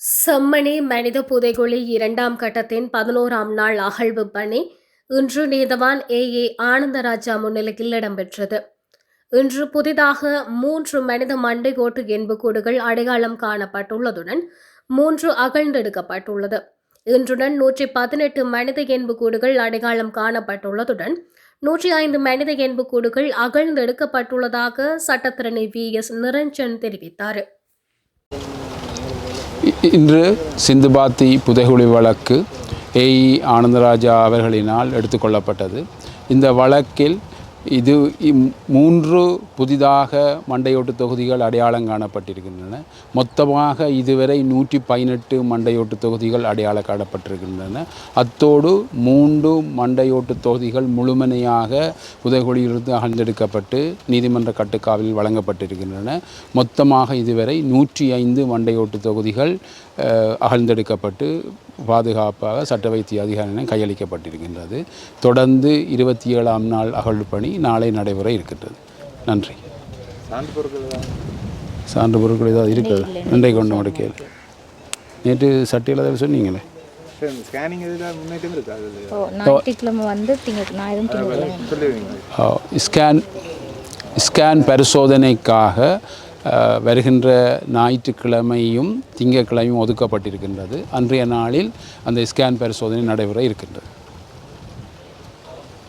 செம்மணி மனித புதைகுழி இரண்டாம் கட்டத்தின் பதினோராம் நாள் அகழ்வு பணி இன்று நீதவான் ஏ. ஏ. ஆனந்தராஜா முன்னிலையில் இடம்பெற்றது. இன்று புதிதாக மூன்று மனித மண்டையோட்டு எண்புக்கூடுகள் அடையாளம் காணப்பட்டுள்ளதுடன் மூன்று அகழ்ந்தெடுக்கப்பட்டுள்ளது. இன்றுடன் நூற்றி பதினெட்டு மனித எண்புக்கூடுகள் அடையாளம் காணப்பட்டுள்ளதுடன் நூற்றி ஐந்து மனித எண்புக்கூடுகள் அகழ்ந்தெடுக்கப்பட்டுள்ளதாக சட்டத்திரணி வி. எஸ். நிரஞ்சன் தெரிவித்தார். இன்று சிந்துபாத்தி புதைகுழி வழக்கு ஏஇ ஆனந்தராஜா அவர்களினால் எடுத்துக்கொள்ளப்பட்டது இந்த வழக்கில் இது மூன்று புதிதாக மண்டையோட்டு தொகுதிகள் அடையாளம் காணப்பட்டிருக்கின்றன. மொத்தமாக இதுவரை நூற்றி பதினெட்டு மண்டையோட்டு தொகுதிகள் அடையாளம் காணப்பட்டிருக்கின்றன. அத்தோடு மூன்று மண்டையோட்டு தொகுதிகள் முழுமையாக புதைகுழியிலிருந்து அகழ்ந்தெடுக்கப்பட்டு நீதிமன்ற கட்டுக்காவலில் வழங்கப்பட்டிருக்கின்றன. மொத்தமாக இதுவரை நூற்றி ஐந்து மண்டையோட்டு தொகுதிகள் அகழ்ந்தெடுக்கப்பட்டு பாதுகாப்பாக சட்ட வைத்திய அதிகாரியிடம் கையளிக்கப்பட்டிருக்கின்றது. தொடர்ந்து இருபத்தி ஏழாம் நாள் அகழ்வு பணி நாளை நடைபெற இருக்கின்றது. நன்றி. சான்று பொருட்கள் ஏதாவது? சான்று பொருட்கள் ஏதாவது இருக்கிறது நன்றி கொண்டு முடக்கியல் நேற்று சட்டியில் சொன்னீங்களே? திங்கக்கிழமை சொல்லுவீங்க ஸ்கேன் ஸ்கேன் பரிசோதனைக்காக வருகின்ற ஞாயிற்றுக்கிழமையும் திங்கட்கிழமையும் ஒதுக்கப்பட்டிருக்கின்றது. அன்றைய நாளில் அந்த ஸ்கேன் பரிசோதனை நடைபெற இருக்கின்றது.